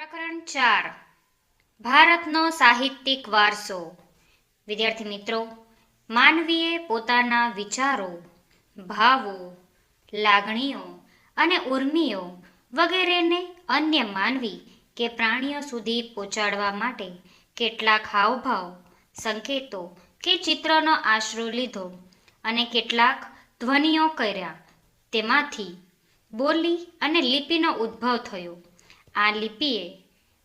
પ્રકરણ ચાર. ભારતનો સાહિત્યિક વારસો. વિદ્યાર્થી મિત્રો, માનવીએ પોતાના વિચારો, ભાવો, લાગણીઓ અને ઉર્મિઓ વગેરેને અન્ય માનવી કે પ્રાણીઓ સુધી પહોંચાડવા માટે કેટલાક હાવભાવ, સંકેતો કે ચિત્રનો આશરો લીધો અને કેટલાક ધ્વનિઓ કર્યા. તેમાંથી બોલી અને લિપિનો ઉદ્ભવ થયો. આ લિપિએ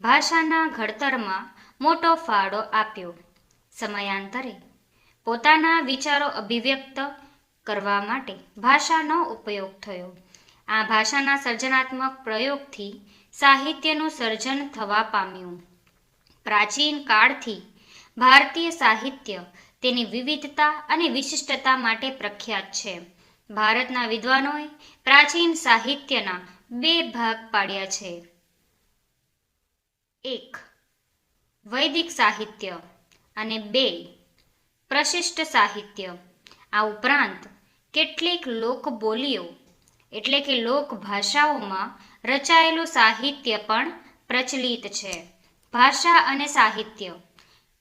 ભાષાના ઘડતરમાં મોટો ફાળો આપ્યો. સમયાંતરે પોતાના વિચારો અભિવ્યક્ત કરવા માટે ભાષાનો ઉપયોગ થયો. આ ભાષાના સર્જનાત્મક પ્રયોગથી સાહિત્યનું સર્જન થવા પામ્યું. પ્રાચીન કાળથી ભારતીય સાહિત્ય તેની વિવિધતા અને વિશિષ્ટતા માટે પ્રખ્યાત છે. ભારતના વિદ્વાનોએ પ્રાચીન સાહિત્યના બે ભાગ પાડ્યા છે. એક, વૈદિક સાહિત્ય અને બે, પ્રશિષ્ટ સાહિત્ય. આ ઉપરાંત કેટલીક લોકબોલીઓ એટલે કે લોકભાષાઓમાં રચાયેલું સાહિત્ય પણ પ્રચલિત છે. ભાષા અને સાહિત્ય.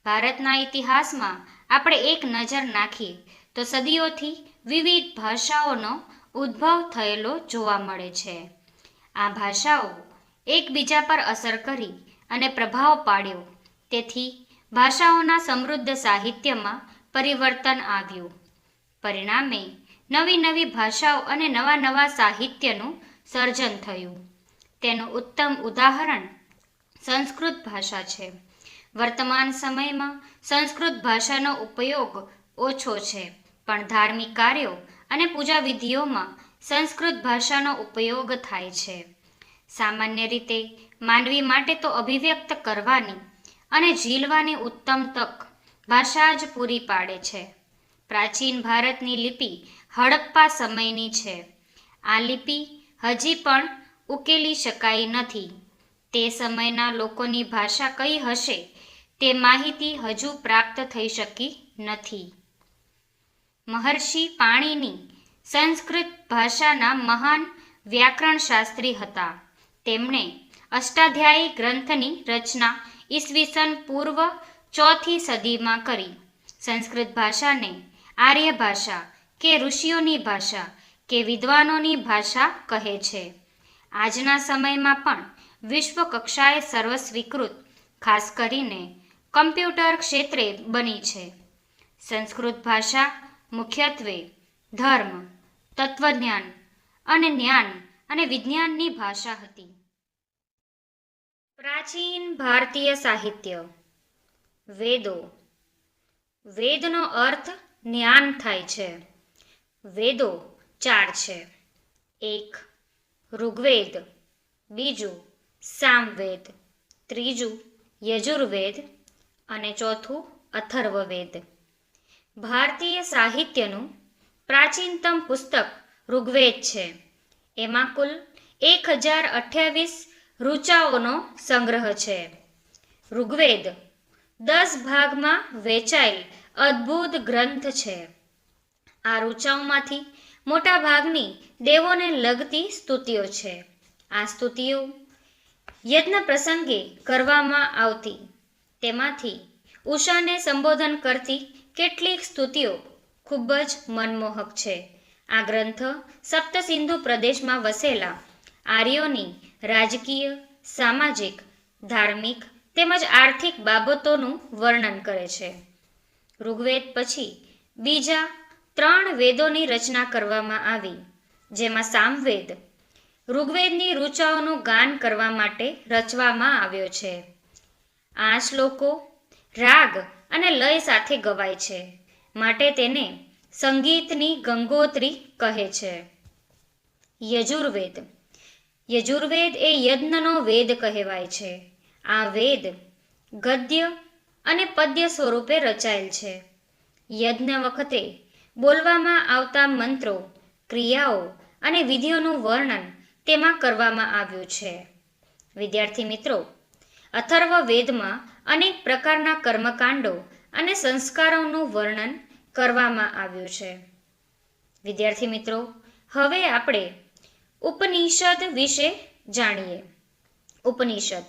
ભારતના ઇતિહાસમાં આપણે એક નજર નાખીએ તો સદીઓથી વિવિધ ભાષાઓનો ઉદ્ભવ થયેલો જોવા મળે છે. આ ભાષાઓ એકબીજા પર અસર કરી અને પ્રભાવ પાડ્યો. તેથી ભાષાઓના સમૃદ્ધ સાહિત્યમાં પરિવર્તન આવ્યું. પરિણામે નવી નવી ભાષાઓ અને નવા નવા સાહિત્યનું સર્જન થયું. તેનું ઉત્તમ ઉદાહરણ સંસ્કૃત ભાષા છે. વર્તમાન સમયમાં સંસ્કૃત ભાષાનો ઉપયોગ ઓછો છે, પણ ધાર્મિક કાર્યો અને પૂજા વિધિઓમાં સંસ્કૃત ભાષાનો ઉપયોગ થાય છે. સામાન્ય રીતે માનવી માટે તો અભિવ્યક્ત કરવાની અને ઝીલવાની ઉત્તમ તક ભાષા જ પૂરી પાડે છે. પ્રાચીન ભારતની લિપિ હડપ્પા સમયની છે. આ લિપિ હજી પણ ઉકેલી શકાઈ નથી. તે સમયના લોકોની ભાષા કઈ હશે તે માહિતી હજુ પ્રાપ્ત થઈ શકી નથી. મહર્ષિ પાણીની સંસ્કૃત ભાષાના મહાન વ્યાકરણ શાસ્ત્રી હતા. તેમણે અષ્ટાધ્યાયી ગ્રંથની રચના ઈસવીસન પૂર્વ ચોથી સદીમાં કરી. સંસ્કૃત ભાષાને આર્ય ભાષા કે ઋષિઓની ભાષા કે વિદ્વાનોની ભાષા કહે છે. આજના સમયમાં પણ વિશ્વ કક્ષાએ સર્વસ્વીકૃત, ખાસ કરીને કમ્પ્યુટર ક્ષેત્રે બની છે. સંસ્કૃત ભાષા મુખ્યત્વે ધર્મ, તત્વજ્ઞાન અને જ્ઞાન અને વિજ્ઞાનની ભાષા હતી. પ્રાચીન ભારતીય સાહિત્ય. વેદો. વેદનો અર્થ જ્ઞાન થાય છે. વેદો ચાર છે. એક, ઋગ્વેદ. બીજું, સામવેદ. ત્રીજું, યજુર્વેદ. અને ચોથું, અથર્વવેદ. ભારતીય સાહિત્યનું પ્રાચીનતમ પુસ્તક ઋગ્વેદ છે. એમાં કુલ એક હજાર અઠ્યાવીસ ઋચાઓનો સંગ્રહ છે. ઋગ્વેદ દસ ભાગમાં વેચાયેલ અદ્ભુત ગ્રંથ છે. આ ઋચાઓમાંથી મોટા ભાગની દેવોને લગતી સ્તુતિઓ છે. આ સ્તુતિઓ યજ્ઞ પ્રસંગે કરવામાં આવતી. તેમાંથી ઉષાને સંબોધન કરતી કેટલીક સ્તુતિઓ ખૂબ જ મનમોહક છે. આ ગ્રંથ સપ્તસિંધુ પ્રદેશમાં વસેલા આર્યોની રાજકીય, સામાજિક, ધાર્મિક તેમજ આર્થિક બાબતોનું વર્ણન કરે છે. ઋગ્વેદ પછી બીજા ત્રણ વેદોની રચના કરવામાં આવી, જેમાં સામવેદ ઋગ્વેદની ઋચાઓનું ગાન કરવા માટે રચવામાં આવ્યો છે. આ શ્લોકો રાગ અને લય સાથે ગવાય છે, માટે તેને સંગીતની ગંગોત્રી કહે છે. યજુર્વેદ યજુર્વેદ એ યજ્ઞનો વેદ કહેવાય છે. આ વેદ ગદ્ય અને પદ્ય સ્વરૂપે રચાયેલ છે. યજ્ઞ વખતે બોલવામાં આવતા મંત્રો, ક્રિયાઓ અને વિધિઓનું વર્ણન તેમાં કરવામાં આવ્યું છે. વિદ્યાર્થી મિત્રો, અથર્વ વેદમાં અનેક પ્રકારના કર્મકાંડો અને સંસ્કારોનું વર્ણન કરવામાં આવ્યું છે. વિદ્યાર્થી મિત્રો, હવે આપણે ઉપનિષદ વિશે જાણીએ. ઉપનિષદ.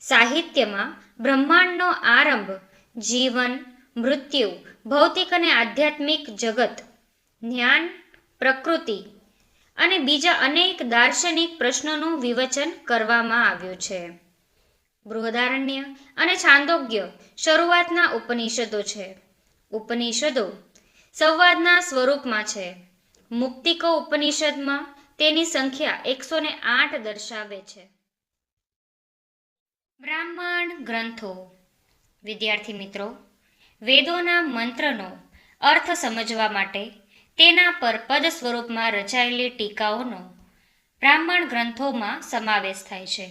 સાહિત્યમાં બ્રહ્માંડનો આરંભ, જીવન, મૃત્યુ, ભૌતિક અને આધ્યાત્મિક જગત, જ્ઞાન, પ્રકૃતિ અને બીજા અનેક દાર્શનિક પ્રશ્નોનું વિવચન કરવામાં આવ્યું છે. બૃહદારણ્ય અને છાંદોગ્ય શરૂઆતના ઉપનિષદો છે. ઉપનિષદો સંવાદના સ્વરૂપમાં છે. મુક્તિકો ઉપનિષદમાં તેની સંખ્યા એકસો ને આઠ દર્શાવે છે. બ્રાહ્મણ ગ્રંથો. વિદ્યાર્થી મિત્રો, વેદોના મંત્રનો અર્થ સમજવા માટે તેના પર પદ સ્વરૂપમાં રચાયેલી ટીકાઓનો બ્રાહ્મણ ગ્રંથોમાં સમાવેશ થાય છે.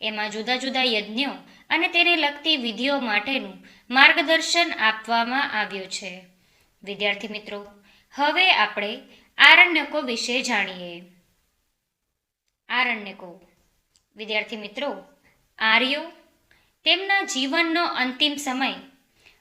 એમાં જુદા જુદા યજ્ઞો અને તેને લગતી વિધિઓ માટેનું માર્ગદર્શન આપવામાં આવ્યું છે. વિદ્યાર્થી મિત્રો, હવે આપણે આરણ્યકો વિશે જાણીએ. આરણ્યકો. વિદ્યાર્થી મિત્રો, આર્યો તેમના જીવનનો અંતિમ સમય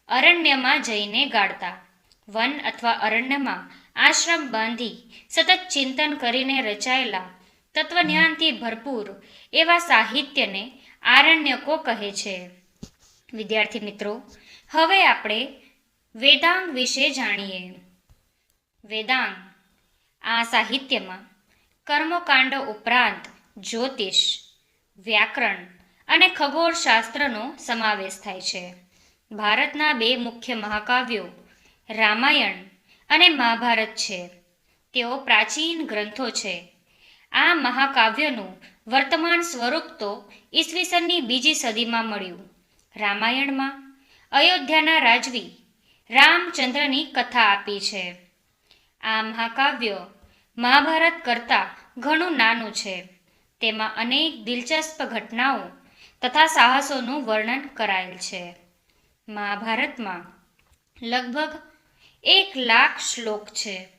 અરણ્યમાં જઈને ગાળતા. વન અથવા અરણ્યમાં આશ્રમ બાંધી સતત ચિંતન કરીને રચાયેલા તત્વજ્ઞાનથી ભરપૂર એવા સાહિત્યને આરણ્યકો કહે છે. વિદ્યાર્થી મિત્રો, હવે આપણે વેદાંગ વિશે જાણીએ. વેદાંગ આ સાહિત્યમાં કર્મકાંડ ઉપરાંત જ્યોતિષ, વ્યાકરણ અને ખગોળશાસ્ત્રનો સમાવેશ થાય છે. ભારતના બે મુખ્ય મહાકાવ્યો રામાયણ અને મહાભારત છે. તેઓ પ્રાચીન ગ્રંથો છે. આ મહાકાવ્યનું વર્તમાન સ્વરૂપ તો ઈસવીસનની બીજી સદીમાં મળ્યું. રામાયણમાં અયોધ્યાના રાજવી રામચંદ્રની કથા આપી છે. આ મહાકાવ્ય મહાભારત કરતાં ઘણું નાનું છે. તેમાં અનેક દિલચસ્પ ઘટનાઓ તથા સાહસોનું વર્ણન કરાયેલ છે. મહાભારતમાં લગભગ એક લાખ શ્લોક છે.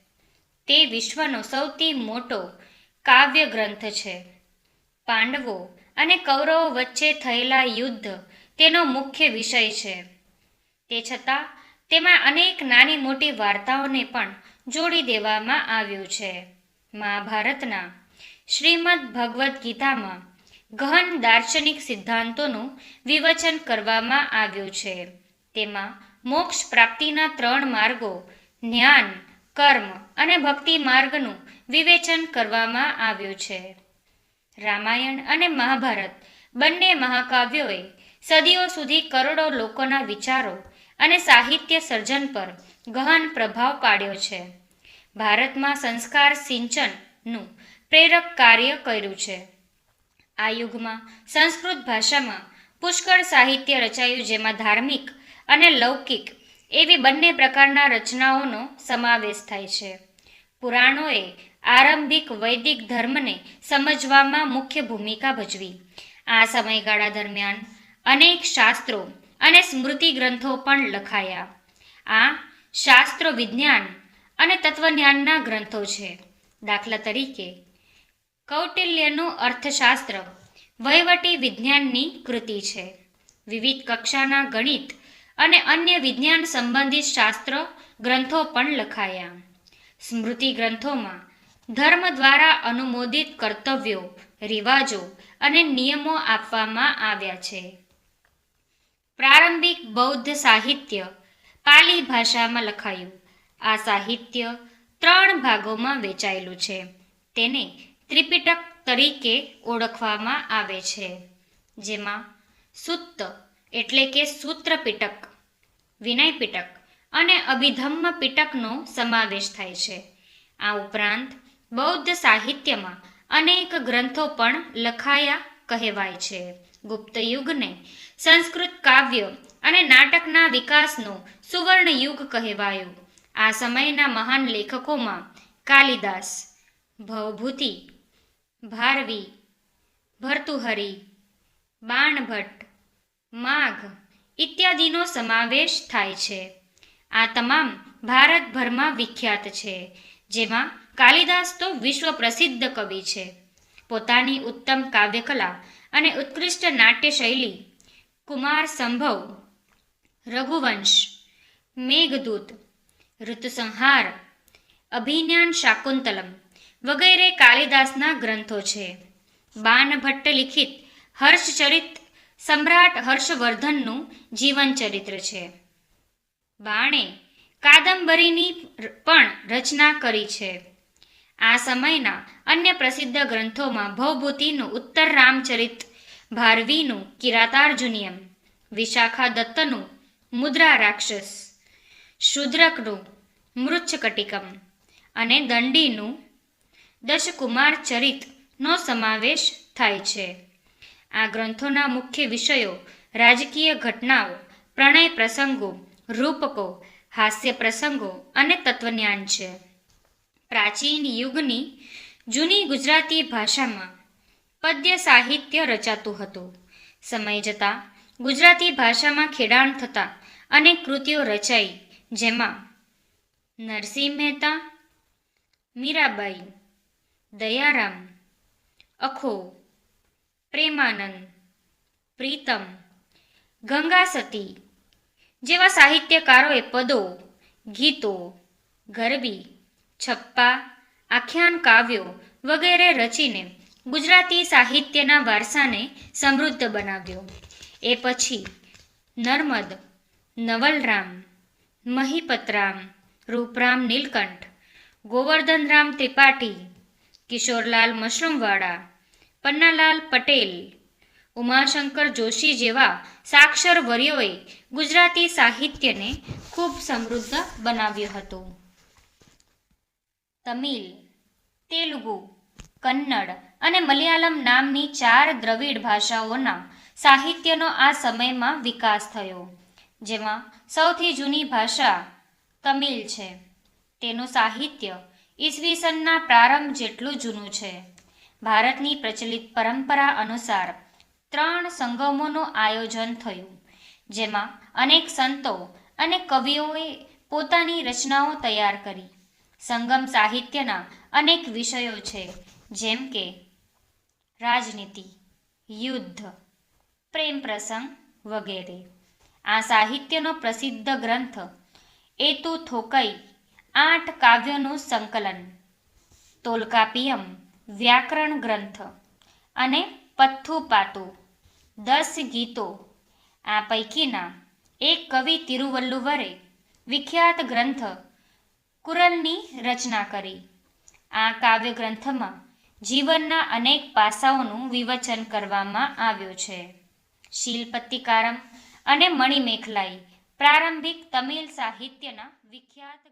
તે વિશ્વનો સૌથી મોટો કાવ્ય ગ્રંથ છે. પાંડવો અને કૌરવો વચ્ચે થયેલા યુદ્ધ તેનો મુખ્ય વિષય છે. તે છતાં તેમાં અનેક નાની મોટી વાર્તાઓને પણ જોડી દેવામાં આવ્યું છે. મહાભારતના શ્રીમદ ભગવદ્ ગીતામાં ગહન દાર્શનિક સિદ્ધાંતોનું વિવચન કરવામાં આવ્યું છે. તેમાં મોક્ષ પ્રાપ્તિના ત્રણ માર્ગો, જ્ઞાન, કર્મ અને ભક્તિ માર્ગનું વિવેચન કરવામાં આવ્યું છે. રામાયણ અને મહાભારત બંને મહાકાવ્યોએ સદીઓ સુધી કરોડો લોકોના વિચારો અને સાહિત્ય સર્જન પર ગહન પ્રભાવ પાડ્યો છે. ભારતમાં સંસ્કાર સિંચનનું પ્રેરક કાર્ય કર્યું છે. આ યુગમાં સંસ્કૃત ભાષામાં પુષ્કળ સાહિત્ય રચાયું, જેમાં ધાર્મિક અને લૌકિક એવી બંને પ્રકારના રચનાઓનો સમાવેશ થાય છે. પુરાણોએ આરંભિક વૈદિક ધર્મને સમજવામાં મુખ્ય ભૂમિકા ભજવી. આ સમયગાળા દરમિયાન અનેક શાસ્ત્રો અને સ્મૃતિ ગ્રંથો પણ લખાયા. આ શાસ્ત્રો વિજ્ઞાન અને તત્વજ્ઞાનના ગ્રંથો છે. દાખલા તરીકે, કૌટિલ્યનું અર્થશાસ્ત્ર વહીવટી વિજ્ઞાનની કૃતિ છે. વિવિધ કક્ષાના ગણિત અને અન્ય વિજ્ઞાન સંબંધિત શાસ્ત્ર ગ્રંથો પણ લખાયા. સ્મૃતિ ગ્રંથોમાં ધર્મ દ્વારા અનુમોદિત કર્તવ્યો, રિવાજો અને નિયમો આપવામાં આવ્યા છે. પ્રારંભિક બૌદ્ધ સાહિત્ય પાલી ભાષામાં લખાયું. આ સાહિત્ય ત્રણ ભાગોમાં વેચાયેલું છે. તેને ત્રિપિટક તરીકે ઓળખવામાં આવે છે. જેમાં સુત્ત એટલે કે સૂત્રપિટક, વિનયપિટક વિનય પિટક અને અભિધમ્મ પિટકનો સમાવેશ થાય છે. આ ઉપરાંત બૌદ્ધ સાહિત્યમાં અનેક ગ્રંથો પણ લખાયા કહેવાય છે. ગુપ્ત યુગને સંસ્કૃત કાવ્ય અને નાટકના વિકાસનો સુવર્ણ યુગ કહેવાયો. આ સમયના મહાન લેખકોમાં કાલિદાસ, ભવભૂતિ, ભારવી, ભર્તુહરી, બાણભટ્ટ, માઘ ઇત્યાદિનો સમાવેશ થાય છે. આ તમામ ભારતભરમાં વિખ્યાત છે. જેમાં કાલિદાસ તો વિશ્વ પ્રસિદ્ધ કવિ છે. પોતાની ઉત્તમ કાવ્યકલા અને ઉત્કૃષ્ટ નાટ્ય શૈલી કુમાર સંભવ, રઘુવંશ, મેઘદૂત, ઋતુસંહાર અભિજ્ઞાન શાકુંતલમ વગેરે કાલિદાસના ગ્રંથો છે. બાણભટ્ટ લિખિત હર્ષચરિત સમ્રાટ હર્ષવર્ધનનું જીવન ચરિત્ર છે. બાણે કાદંબરીની પણ રચના કરી છે. આ સમયના અન્ય પ્રસિદ્ધ ગ્રંથોમાં ભવભૂતિનું ઉત્તર રામચરિત ભારવીનું કિરાતાર્જુનિયમ વિશાખા દત્તનું મુદ્રા રાક્ષસ, શુદ્રકનું મૃચ્છકટિકમ અને દંડીનું દશકુમાર ચરિતનો સમાવેશ થાય છે. આ ગ્રંથોના મુખ્ય વિષયો રાજકીય ઘટનાઓ, પ્રણય પ્રસંગો, રૂપકો, હાસ્ય પ્રસંગો અને તત્વજ્ઞાન છે. પ્રાચીન યુગની જૂની ગુજરાતી ભાષામાં પદ્ય સાહિત્ય રચાતું હતું. સમય જતાં ગુજરાતી ભાષામાં ખેડાણ થતાં અનેક કૃતિઓ રચાઈ, જેમાં નરસિંહ મહેતા, મીરાબાઈ, દયારામ, અખો, પ્રેમાનંદ, પ્રીતમ ગંગા સતી જેવા સાહિત્યકારોએ પદો, ગીતો, ગરબી, છપ્પા, આખ્યાન કાવ્યો વગેરે રચીને ગુજરાતી સાહિત્યના વારસાને સમૃદ્ધ બનાવ્યો. એ પછી નર્મદ, નવલરામ, મહીપતરામ, રૂપરામ નીલકંઠ, ગોવર્ધનરામ ત્રિપાઠી, કિશોરલાલ મશરૂમવાળા, પન્નાલાલ પટેલ, ઉમાશંકર જોશી જેવા સાક્ષર વર્યોએ ગુજરાતી સાહિત્યને ખૂબ સમૃદ્ધ બનાવ્યું હતું. તમિલ, તેલુગુ, કન્નડ અને મલયાલમ નામની ચાર દ્રવિડ ભાષાઓના સાહિત્યનો આ સમયમાં વિકાસ થયો, જેમાં સૌથી જૂની ભાષા તમિલ છે. તેનું સાહિત્ય ઈસવીસનના પ્રારંભ જેટલું જૂનું છે. ભારતની પ્રચલિત પરંપરા અનુસાર ત્રણ સંગમોનું આયોજન થયું, જેમાં અનેક સંતો અને કવિઓએ પોતાની રચનાઓ તૈયાર કરી. સંગમ સાહિત્યના અનેક વિષયો છે, જેમ કે રાજનીતિ, યુદ્ધ, પ્રેમ પ્રસંગ વગેરે. આ સાહિત્યનો પ્રસિદ્ધ ગ્રંથ એતુ થોકઈ આઠ કાવ્યોનું સંકલન, તોલકાપિયમ વ્યાકરણ ગ્રંથ અને પથ્થુ પાતુ, દસ ગીતો. આ પૈકીના એક કવિ તિરુવલ્લુવરે વિખ્યાત ગ્રંથ કુરલની રચના કરી. આ કાવ્ય ગ્રંથમાં જીવનના અનેક પાસાઓનું વિવચન કરવામાં આવ્યું છે. શીલપત્તિકારમ અને મણિમેખલાઈ પ્રારંભિક તમિલ સાહિત્યના વિખ્યાત